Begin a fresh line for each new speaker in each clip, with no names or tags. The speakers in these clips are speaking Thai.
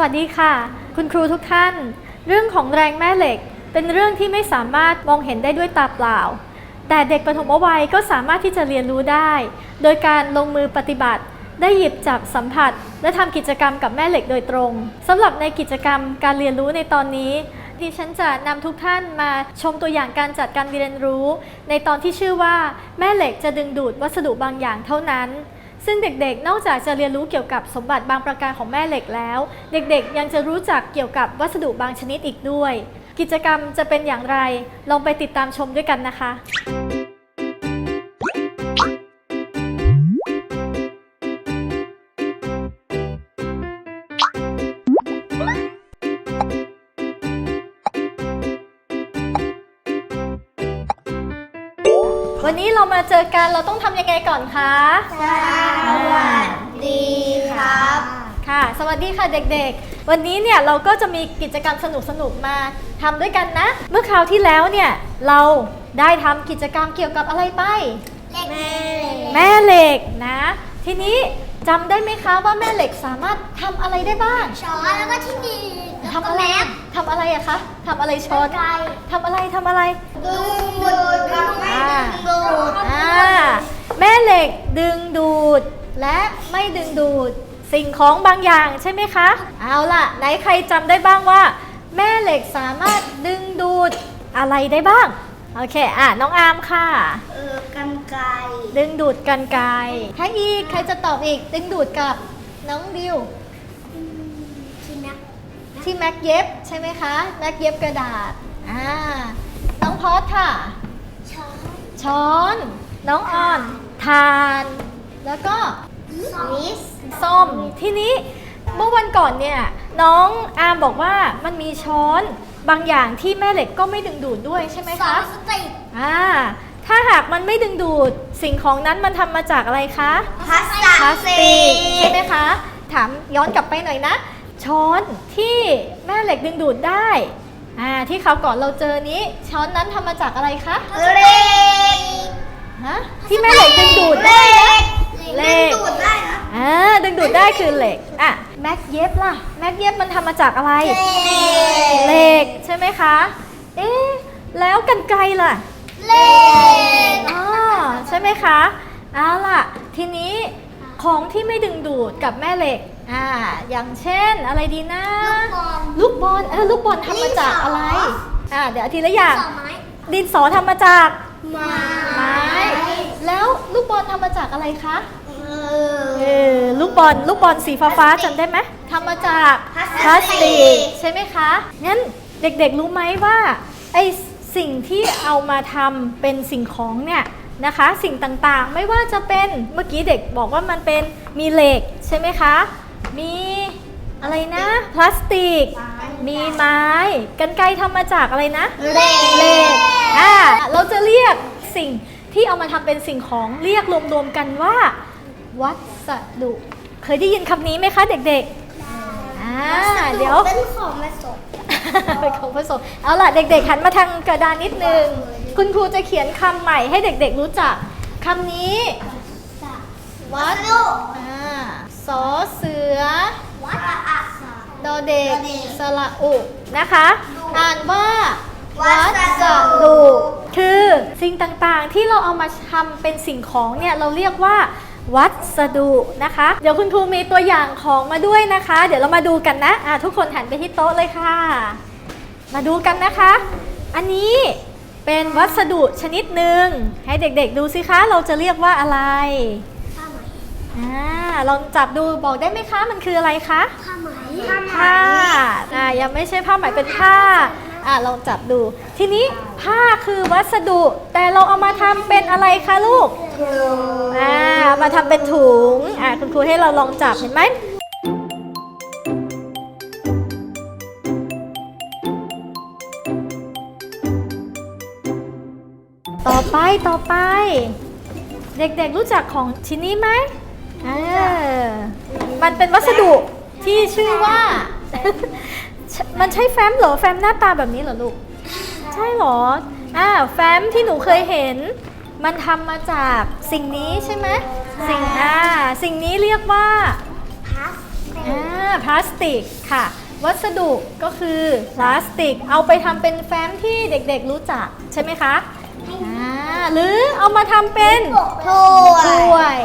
วัสดีค่ะ คุณครูทุกท่าน เรื่องของแรงแม่เหล็ก เป็นเรื่องที่ไม่สามารถมองเห็นได้ด้วยตาเปล่า แต่เด็กปฐมวัยก็สามารถที่จะเรียนรู้ได้ โดยการลงมือปฏิบัติ ได้หยิบจับสัมผัส และทำกิจกรรมกับแม่เหล็กโดยตรงสำหรับในกิจกรรมการเรียนรู้ในตอนนี้ดิฉันจะนำทุกท่านมาชมตัวอย่างการจัดการเรียนรู้ ในตอนที่ชื่อว่า แม่เหล็กจะดึงดูดวัสดุบางอย่างเท่านั้น ซึ่งเด็กๆ นอกจากจะเรียนรู้เกี่ยวกับสมบัติบางประการของแม่เหล็กแล้ว เด็กๆ ยังจะรู้จักเกี่ยวกับวัสดุบางชนิดอีกด้วย กิจกรรมจะเป็นอย่างไร ลองไปติดตามชมด้วยกันนะคะ วันนี้เรามาเจอกันเราต้องทำยังไงก่อนคะ
สวัสดีครับ
ค่ะ สวัสดีค่ะเด็กๆ วันนี้เนี่ยเราก็จะมีกิจกรรมสนุกๆมาทำด้วยกันนะ เมื่อคราวที่แล้วเนี่ยเราได้ทำกิจกรรมเกี่ยวกับอะไรไป
แม่
แม่เหล็กนะ ทีนี้จำได้ไหมคะว่าแม่เหล็กสามารถทำอะไรได้บ้าง
ช้อนแล้วก็ที่นี่แล้ว
ทำ
ก็
อะไร
แม็ก
ทำอะไรอะคะทำอะไรช้อน
ไก่
ทำอะไรทำอะไร
ดึงดูดกับไม่ดึงดูด
อ่าแม่เหล็กดึงดูด และไม่ดึงดูดสิ่งของบางอย่างใช่ไหมคะ เอาล่ะ ไหนใครจำได้บ้างว่า แม่เหล็กสามารถดึงดูดอะไรได้บ้าง โอเค อะ น้องอาร์มค่ะ
เออกันไก่
ดึงดูดกันไกรใครอีก ใครจะตอบอีก ดึงดูดกับน้องดิว
ที่นัก
ที่แม็กเย็บใช่ไหมคะ แม็กเย็บกระดาษอ่าน้องพอสค่ะ
ช้อน
ช้อน น้องอ่อนทาน แล้วก็
มิส
ส้มทีนี้เมื่อวันก่อนเนี่ยน้องอาร์มบอกว่ามันมีช้อนบางอย่างที่แม่เหล็กก็ไม่ดึงดูดด้วยใช่ไหม
สอ
คะ
งสติก
อ่าถ้าหากมันไม่ดึงดูดสิ่งของนั้นมันทำมาจากอะไรคะ
พลาส
พลาสติกใช่ไหมคะ ถามย้อนกลับไปหน่อยนะ ช้อนที่แม่เหล็กดึงดูดได้อ่าที่เขาวก่อนเราเจอนี้ ช้อนนั้นทำมาจากอะไรคะ
เล็ก
ฮะที่แม่เหล็กดึงดูดได้นะ
เล็ก ดูดได้นะ
อ่าดึงดูดได้คือเหล็กอะแม็กเย็บล่ะแม็กเย็บมันทำมาจากอะไร เหล็กใช่ไหมคะ เอ๊ะแล้วกันไกรล่ะ
เล็ก
อ๋อใช่ไหมคะเอาล่ะ ทีนี้ของที่ไม่ดึงดูดกับแม่เหล็ก อ่า อย่างเช่นอะไรดีนะ ลูกบอล เออ ลูกบอลทำมาจากอะไร อ่า เดี๋ยวทีละอย่าง
สองไม้
ดินสอทำมาจาก
ไม้
ไม้ แล้วลูกบอลทำมาจากอะไรคะ
เอ
เออลูกบอล ลูกบอลสีฟ้าฟ้าๆจำได้ไหมทำมาจากพลาสติกใช่ไหมคะ งั้นเด็กๆรู้ไหมว่าไอสิ่งที่เอามาทำเป็นสิ่งของเนี่ยนะคะสิ่งต่างๆ ไม่ว่าจะเป็นเมื่อกี้เด็กบอกว่ามันเป็นมีเหล็กใช่ไหมคะ มีอะไรนะ พลาสติก มีไม้ กันไกรทำมาจากอะไรนะ
เล็ก
เหล็กอ่าเราจะเรียกสิ่งที่เอามาทำเป็นสิ่งของเรียกรวมๆกันว่า วัสดุ เคยได้ยินคำนี้ไหมคะเด็กๆอ่าเดี๋ยว
เป็นของผสม
เป็นของผสมเอาล่ะเด็กๆหันมาทางกระดานนิดนึง คุณครูจะเขียนคำใหม่ให้เด็กๆรู้จักคำนี้
วัสดุ
สอเสือ
วัสดุ
ดอเด็ก
ดอเด็ก
สระอุนะคะ อ่านว่า
วัสดุ
ดุคือสิ่งต่างๆที่เราเอามาทำเป็นสิ่งของเนี่ยเราเรียกว่า วัสดุนะคะ เดี๋ยวคุณครูมีตัวอย่างของมาด้วยนะคะ เดี๋ยวเรามาดูกันนะอะทุกคนหันไปที่โต๊ะเลยค่ะ มาดูกันนะคะ อันนี้เป็นวัสดุชนิดหนึ่งให้เด็กๆดูสิคะเราจะเรียกว่าอะไร อ่าลองจับดูบอกได้ไหมคะ มันคืออะไรคะ
ผ้าไหม
ผ้าอ่ายังไม่ใช่ผ้าไหมเป็นผ้าอ่าลองจับดู ทีนี้ผ้าคือวัสดุ แต่เราเอามาทำเป็นอะไรคะลูกอ่ามาทำเป็นถุงอ่าคุณครูให้เราลองจับเห็นไหมต่อไปต่อไป เด็กๆรู้จักของชิ้นนี้ไหม เออมันเป็นวัสดุที่ชื่อว่า มันใช่แฟ้มเหรอ แฟ้มหน้าตาแบบนี้เหรอลูก ใช่เหรอ อ่า แฟ้มที่หนูเคยเห็น มันทำมาจากสิ่งนี้ใช่ไหม สิ่งอ่า สิ่งนี้เรียกว่า
พลาสติก
อ่า พลาสติกค่ะ วัสดุก็คือพลาสติก เอาไปทำเป็นแฟ้มที่เด็กๆรู้จักใช่ไหมคะ อ่า หรือเอามาทำเป็น
ถ้วย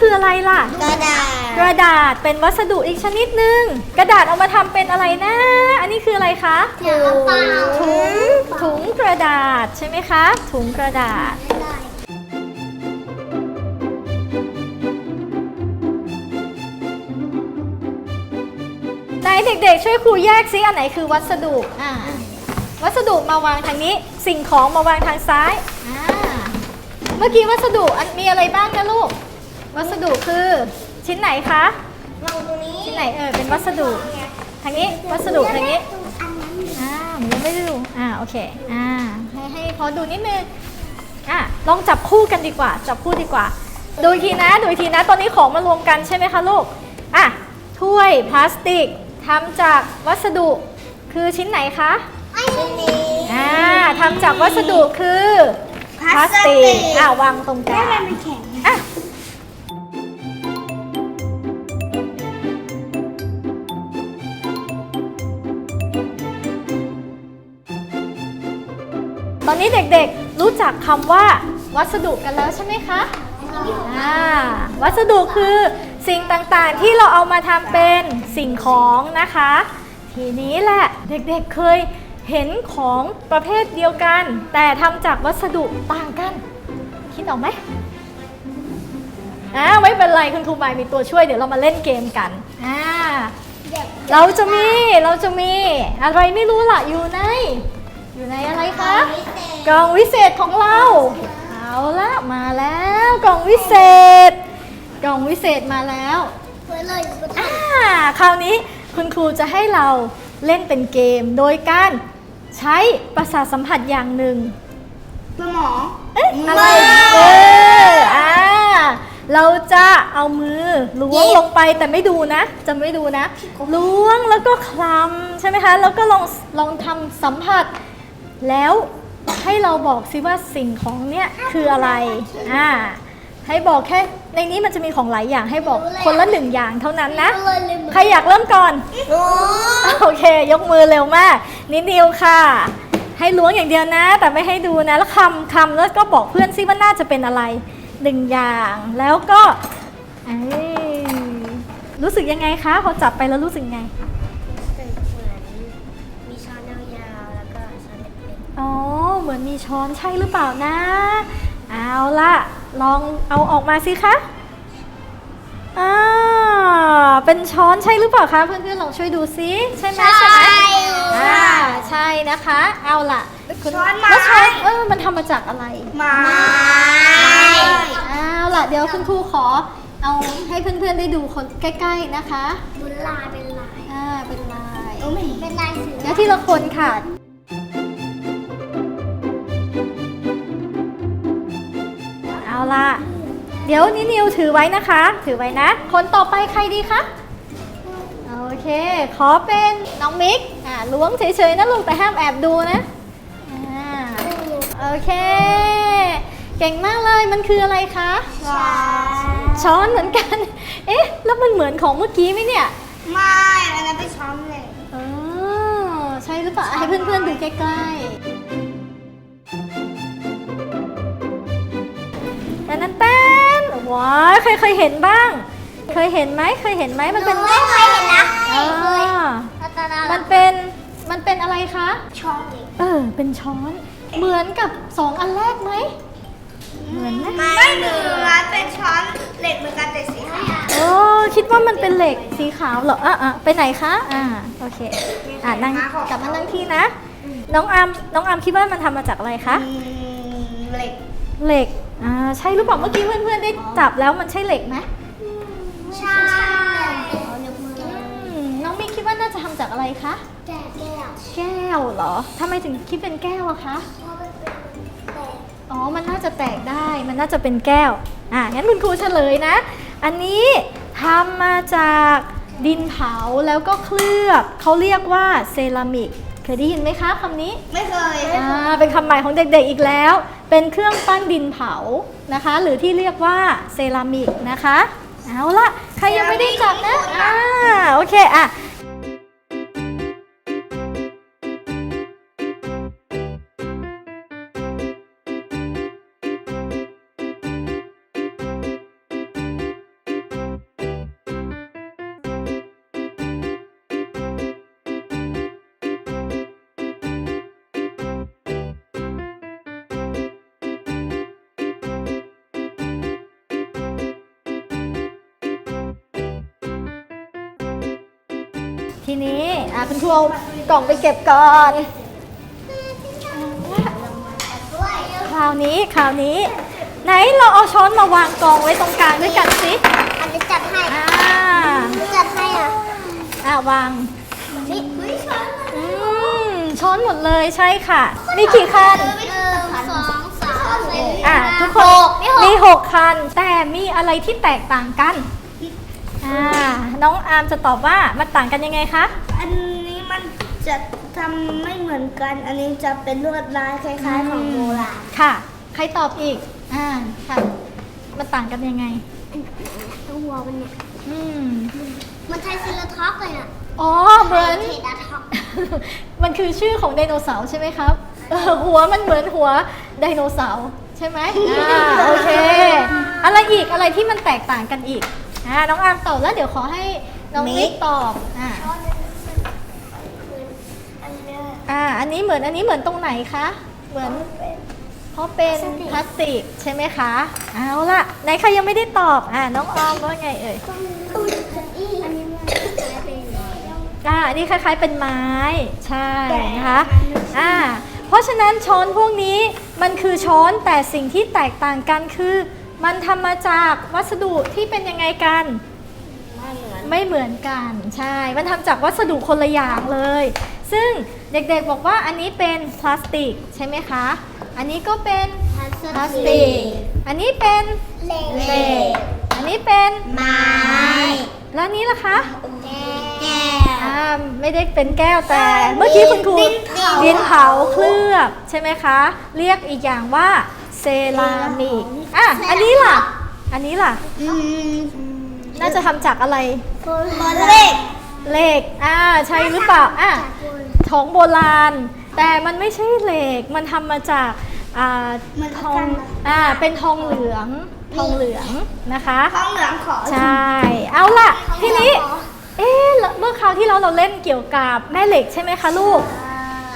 คืออะไรล่ะ
กระดาษ
กระดาษเป็นวัสดุอีกชนิดหนึ่งกระดาษเอามาทำเป็นอะไรนะ อันนี้คืออะไรคะ
ถุงเปล่า
ถุงถุงกระดาษใช่ไหมคะ ถุงกระดาษ ไหนเด็กๆ ช่วยครูแยกซิอันไหนคือวัสดุอ่าวัสดุมาวางทางนี้ สิ่งของมาวางทางซ้ายอ่าเมื่อกี้วัสดุอันมีอะไรบ้างนะลูก วัสดุคือชิ้นไหนคะ
วางตรงนี้
ชิ้นไหนเออเป็นวัสดุทางนี้วัสดุทางนี้
อันนั้น
อ่าหนูยังไม่ได้ดูอ่าโอเคอ่าให้ให้พอดูนิดนึงอะลองจับคู่กันดีกว่า จับคู่ดีกว่า ดูอีกทีนะดูอีกทีนะตอนนี้ของมารวมกันใช่ไหมคะลูกอะถ้วยพลาสติกทำจากวัสดุคือชิ้นไหนคะ
ชิ้นนี้
อ่าทำจากวัสดุคือพลาสติกอ่าวางตรงกลาง ตอนนี้เด็กๆรู้จักคำว่า วัสดุกันแล้วใช่ไหมคะอ่าวัสดุคือสิ่งต่างๆที่เราเอามาทำเป็นสิ่งของนะคะ ทีนี้แหละเด็กๆเคยเห็นของประเภทเดียวกัน แต่ทำจากวัสดุต่างกัน คิดออกไหมอ่าไม่เป็นไรคุณครูบายมีตัวช่วยเดี๋ยวเรามาเล่นเกมกันอ่าเราจะมีเราจะมีอะไรไม่รู้ล่ะอยู่ใน อยู่ในอะไรคะกล่องวิเศษของเรา เอาละมาแล้วกล่องวิเศษ กล่องวิเศษมาแล้ว
เพื่อเลย
อ่าคราวนี้คุณครูจะให้เราเล่นเป็นเกม โดยการใช้ประสาทสัมผัสอย่างหนึ่ง
สมอง
เอ๊ะอะไรเอออ่าเราจะเอามือล้วงลงไปแต่ไม่ดูนะ จะไม่ดูนะ ล้วงแล้วก็คลำใช่ไหมคะ แล้วก็ลองลองทำสัมผัส แล้วให้เราบอกซิว่าสิ่งของเนี้ยคืออะไรอ่าให้บอกแค่ในนี้มันจะมีของหลายอย่างให้บอกคนละหนึ่งอย่างเท่านั้นนะ
เลยเลย
ใครอยากเริ่มก่อน
โอ้
โอเค ยกมือเร็วมาก นิดนิวค่ะ ให้ล้วงอย่างเดียวนะ แต่ไม่ให้ดูนะ แล้วคำคำแล้วก็บอกเพื่อนซิว่าน่าจะเป็นอะไรหนึ่งอย่างแล้วก็เอ้ยรู้สึกยังไงคะพอจับไปแล้วรู้สึกไง
เหมือนมีช้อน
ใช่หรือเปล่านะ เอาล่ะลองเอาออกมาสิคะอ่าเป็นช้อนใช่หรือเปล่าคะเพื่อนๆลองช่วยดูซิใช่ไหมใช่ไหมอ่าใช่นะคะ เอาล่ะคุณ
ช้อนไม้
แล้วช้อนเออมันทำมาจากอะไร
ไม้
เอาล่ะเดี๋ยวคุณครูขอเอาให้เพื่อนๆได้ดูคนใกล้ ๆนะคะ
บุญลายเป็นลาย
อ่าเป็นลาย
โอ้ไม่เป็นลายเสือ
แล้วทีละคนค่ะ ล่ะ เดี๋ยวนินิวถือไว้นะคะ ถือไว้นะ คนต่อไปใครดีคะ โอเค ขอเป็นน้องมิก อ่าล้วงเฉยๆนะลูกแต่ห้ามแอบดูนะ อ่า โอเค เก่งมากเลย มันคืออะไรคะ
ช้อน
ช้อนเหมือนกัน เอ๊ะ แล้วมันเหมือนของเมื่อกี้ไหมเนี่ย
ไม่อันนั้นเป็นช้อนเหล็ก
เออใช่หรือเปล่าให้เพื่อนๆดูใกล้ๆ ยเคยเคยเห็นบ้าง เคยเห็นไหมเคยเห็นไหมมันเป็น
ไม่เคยเห็นนะ
อ่า
พัฒนา
มันเป็นมันเป็นอะไรคะ
ช้อนเหล็ก
เออเป็นช้อน เหมือนกับสองอันแรกไหมเหมือนไหม
ไม่เหมือนเป็นช้อนเหล็กเหมือนกันแต่สีขาว
โอ้คิดว่ามันเป็นเหล็กสีขาวเหรออะอะไปไหนคะอ่าโอเคอ่านั่งกลับมานั่งที่นะ น้องอามน้องอามคิดว่ามันทำมาจากอะไรคะ
อืมเหล็ก
เหล็ก อ่าใช่หรือเปล่าเมื่อกี้เพื่อนๆได้จับแล้วมันใช่เหล็กไหม
ใช่เอายกมือ
อืมน้องมิกคิดว่าน่าจะทำจากอะไรคะ
แก้แก้ว
แก้วเหรอทำไมถึงคิดเป็นแก้วอะคะ
เพราะมันเป็นแตก
อ๋อ มันน่าจะแตกได้ มันน่าจะเป็นแก้ว อะ งั้นคุณครูเฉลยนะ อันนี้ทำมาจากดินเผาแล้วก็เคลือบ เขาเรียกว่าเซรามิก เคยได้ยินไหมคะคำนี้
ไม่เคย
อ่าเป็นคำใหม่ของเด็กๆอีกแล้ว เป็นเครื่องปั้นดินเผานะคะ หรือที่เรียกว่าเซรามิกนะคะ เอาละใครยังไม่ได้จับนะอ่าโอเคอะ ทีนี้อะคุณครูเอากล่องไปเก็บก่อน คราวนี้คราวนี้ ไหนเราเอาช้อนมาวางกองไว้ตรงกลางด้วยกันสิ
อันจะจัดให้
อ่า
จัดให้อะ
อ่าวาง
นี่เฮ้ยช้อน
อืมช้อนหมดเลยใช่ค่ะ มีกี่คัน
หนึ่งสองสามสี่
อะทุกคนมีหกคัน แต่มีอะไรที่แตกต่างกัน อ่าน้องอาร์มจะตอบว่ามันต่างกันยังไงคะ
อันนี้มันจะทำไม่เหมือนกัน อันนี้จะเป็นลวดลายคล้ายๆของโบราณ
ค่ะ ใครตอบอีกอ่าค่ะ มันต่างกันยังไง
ตัวหัวมันเนี่ย
อืม
มันไทยซิลท็อกเลยอะ
อ๋อเหมือน
เทดาท็อก
มันคือชื่อของไดโนเสาร์ใช่ไหมครับเออหัวมันเหมือนหัวไดโนเสาร์ใช่ไหมอ่าโอเค อะไรอีกอะไรที่มันแตกต่างกันอีก อ่าน้องอาร์มตอบแล้วเดี๋ยวขอให้น้องมิกตอบอ่า
อันเนี้ย
อ่าอันนี้เหมือนอันนี้เหมือนตรงไหนคะเหมือนเพราะเป็น
พลาสติก
พลาสติกใช่ไหมคะ เอาล่ะไหนใครยังไม่ได้ตอบ อ่าน้องออมว่าไงเอ่ย
อันนี้มันคล้ายเป็น
อ่าอันนี้คล้าย ๆเป็นไม้ ใช่นะคะอ่าเพราะฉะนั้นช้อนพวกนี้มันคือช้อนแต่สิ่งที่แตกต่างกันคือ มันทำมาจากวัสดุที่เป็นยังไงกัน
ไม่เหมือน
ไม่เหมือนกันใช่ มันทำจากวัสดุคนละอย่างเลย ซึ่งเด็กๆบอกว่าอันนี้เป็นพลาสติกใช่ไหมคะ อันนี้ก็เป็นพลาสติก อันนี้เป็น
เหล็ก
เหล็กอันนี้เป็น
ไม้
แล้วอันนี้ล่ะคะ
แก้ว
อ่าไม่ได้เป็นแก้วแต่ เมื่อกี้คุณครู
ดินเผา
ดินเผาเคลือบใช่ไหมคะ เรียกอีกอย่างว่า เซรามิกอะอันนี้ล่ะ อันนี้ล่ะ
อืม
น่าจะทำจากอะไร
บอลเล็ก
เหล็ก อ่า ใช่หรือเปล่า อะของโบราณ แต่มันไม่ใช่เหล็ก มันทำมาจาก อ่า ทอง อ่า เป็นทองเหลือง ทองเหลืองนะคะ
ท้องเหลืองขอ
ใช่ เอาล่ะ ทีนี้ เอ๊ะ เมื่อคราวที่เราเราเล่นเกี่ยวกับแม่เหล็กใช่ไหมคะลูก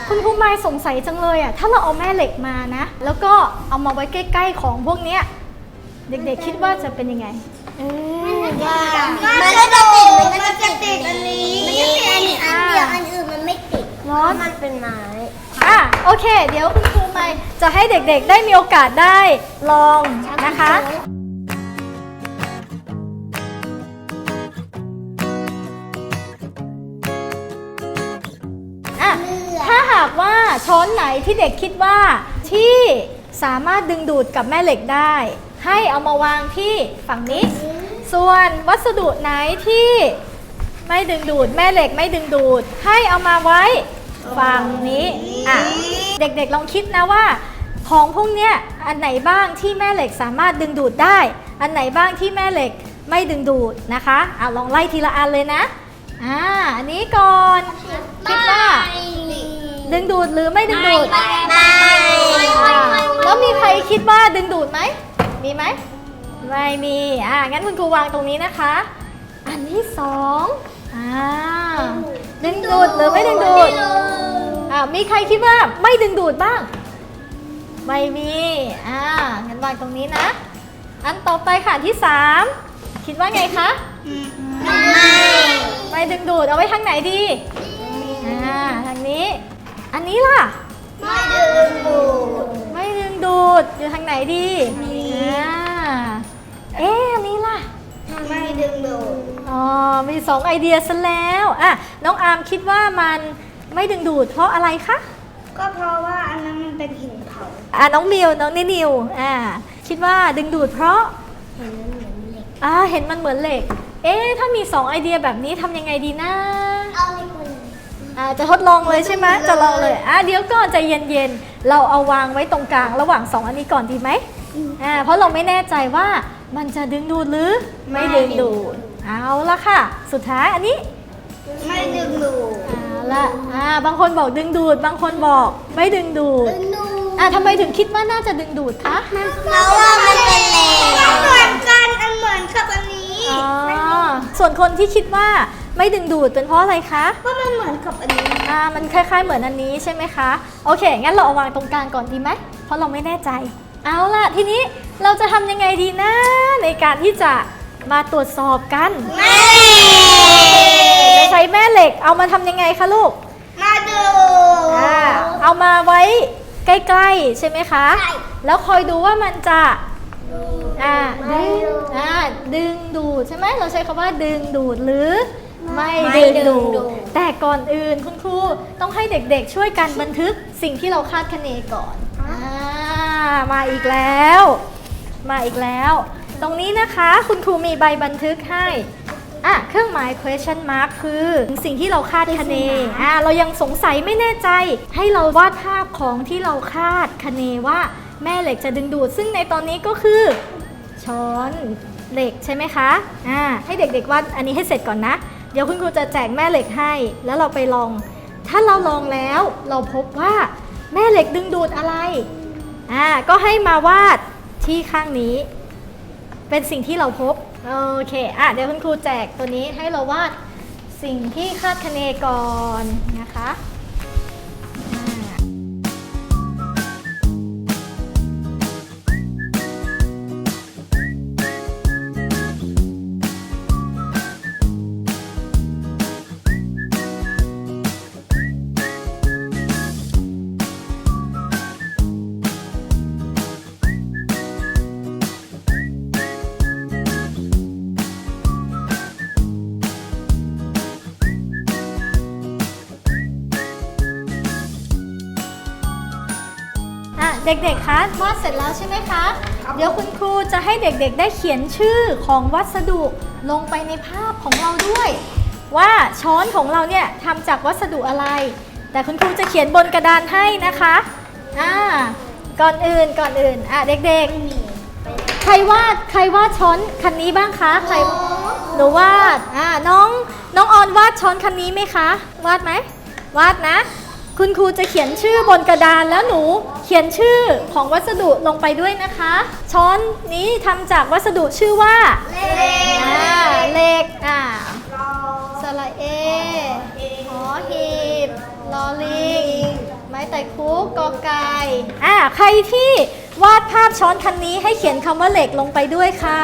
คุณครูไม้สงสัยจังเลยอะถ้าเราเอาแม่เหล็กมานะ แล้วก็เอามาไว้ใกล้ ๆ ของพวกเนี้ยเด็กๆคิดว่าจะเป็นยังไงเอ๊ะ
มันก็จะติดมันก็จะติดอันนี้มันจะติดอันนี้อันเดียวอันอื่นมันไม่ติด
ร้อน
มันเป็นไม้
อะโอเค เดี๋ยวคุณครูไม้จะให้เด็กๆได้มีโอกาสได้ลองนะคะ ช้อนไหนที่เด็กคิดว่าที่สามารถดึงดูดกับแม่เหล็กได้ ให้เอามาวางที่ฝั่งนี้ ส่วนวัสดุไหนที่ไม่ดึงดูดแม่เหล็กไม่ดึงดูด ให้เอามาไว้ฝั่งนี้อะเด็กๆลองคิดนะว่า ของพวกเนี้ยอันไหนบ้างที่แม่เหล็กสามารถดึงดูดได้ อันไหนบ้างที่แม่เหล็กไม่ดึงดูดนะคะเอาลองไล่ทีละอันเลยนะอ่าอันนี้ก่อนคิดว่า ดึงดูดหรือไม่ดึงดูด
ไม่
อ่าแล้วมีใครคิดว่าดึงดูดไหม มีไหม ไม่มี อ่า งั้นคุณครูวางตรงนี้นะคะ อันที่สองอ่า ดึงดูดหรือไม่ดึงดูด อ่า มีใครคิดว่าไม่ดึงดูดบ้าง ไม่มี อ่า งั้นวางตรงนี้นะ อันต่อไปค่ะอันที่สามคิดว่าไงคะ
ไม่
ไม่ดึงดูด เอาไว้ทางไหนดี อ่า ทางนี้ อันนี้ล่ะ
ไม่ดึงดูด
ไม่ดึงดูดอยู่ทางไหนดีอ่าเอ๊ะอันนี้ล่ะ
ไม่ดึงดูด
อ๋อ มีสองไอเดียซะแล้วอะน้องอาร์มคิดว่ามันไม่ดึงดูดเพราะอะไรคะ
ก็เพราะว่าอันนั้นมันเป็นหินเผา
อะน้องมิวน้องนินิวอ่าคิดว่าดึงดูดเพราะ
เห็นมันเหมือนเหล็ก
อ่าเห็นมันเหมือนเหล็ก เอ๊ะถ้ามีสองไอเดียแบบนี้ทำยังไงดีนะ
เอาเหล็กมัน
อ่าจะทดลองเลยใช่ไหมจะลองเลยอะเดี๋ยวก่อนใจเย็นๆ เราเอาวางไว้ตรงกลางระหว่างสองอันนี้ก่อนดีไหมอ่าเพราะเราไม่แน่ใจว่ามันจะดึงดูดหรือไม่ดึงดูดเอาละค่ะ สุดท้ายอันนี้
ไม่ดึงดูด
เอาละอ่าบางคนบอกดึงดูด บางคนบอกไม่ดึงดูด
ดึงดูด
อ่าทำไมถึงคิดว่าน่าจะดึงดูดคะ
เพราะว่ามันเป็นเหล็กเหมือนกันอันเหมือนกับอันนี้
อ๋อส่วนคนที่คิดว่า ไม่ดึงดูดเป็นเพราะอะไรคะ
เพราะมันเหมือนกับอันนี้
อ่า มันคล้าย ๆ เหมือนอันนี้ใช่ไหมคะ โอเค งั้นเราเอาวางตรงกลางก่อนดีไหม เพราะเราไม่แน่ใจ เอาล่ะ ทีนี้เราจะทำยังไงดีนะ ในการที่จะมาตรวจสอบกัน
แม่
จะใช้แม่เหล็ก เอามาทำยังไงคะลูก
มาดู
อ่า เอามาไว้ใกล้ๆใช่ไหมคะ
ใช่
แล้วคอยดูว่ามันจะ อ่า
ไม่
ดึง
ดู
อ่า ดึงดูดใช่ไหม เราใช้คำว่าดึงดูดหรือ ไม่
ไม่
ดึงดู
ดึงดู
ด
ด
แต่ก่อนอื่นคุณครูต้องให้เด็กๆช่วยกันบันทึกสิ่งที่เราคาดคะเนก่อนอ่ามาอีกแล้ว มาอีกแล้ว ตรงนี้นะคะคุณครูมีใบบันทึกให้อะเครื่องหมาย question mark คือสิ่งที่เราคาดคะเนอ่าเรายังสงสัยไม่แน่ใจ ให้เราวาดภาพของที่เราคาดคะเนว่าแม่เหล็กจะดึงดูด ซึ่งในตอนนี้ก็คือ ช้อนเหล็กใช่ไหมคะ อ่า ให้เด็กๆวาดอันนี้ให้เสร็จก่อนนะ เดี๋ยวคุณครูจะแจกแม่เหล็กให้ แล้วเราไปลอง ถ้าเราลองแล้วเราพบว่าแม่เหล็กดึงดูดอะไร อ่า ก็ให้มาวาดที่ข้างนี้ เป็นสิ่งที่เราพบ โอเค อะ เดี๋ยวคุณครูแจกตัวนี้ให้เราวาดสิ่งที่คาดคะเนก่อนนะคะ เด็กๆ คะวาดเสร็จแล้วใช่ไหมคะ เดี๋ยวคุณครูจะให้เด็กๆ ได้เขียนชื่อของวัสดุลงไปในภาพของเราด้วย ว่าช้อนของเราเนี่ยทำจากวัสดุอะไร แต่คุณครูจะเขียนบนกระดานให้นะคะอ่าก่อนอื่นก่อนอื่นอะเด็กๆ ใครวาดใครวาดช้อนคันนี้บ้างคะใครหนูวาดอ่าน้องน้องออนวาดช้อนคันนี้ไหมคะ วาดไหมวาดนะ คุณครูจะเขียนชื่อบนกระดานแล้วหนูเขียนชื่อของวัสดุลงไปด้วยนะคะ ช้อนนี้ทำจากวัสดุชื่อว่า
เล็ก
อ่าเหล็กอ่าสระเอหอหีบลอลิงไม้ไต่คุกกอไก่อ่าใครที่วาดภาพช้อนคันนี้ให้เขียนคำว่าเหล็กลงไปด้วยค่ะ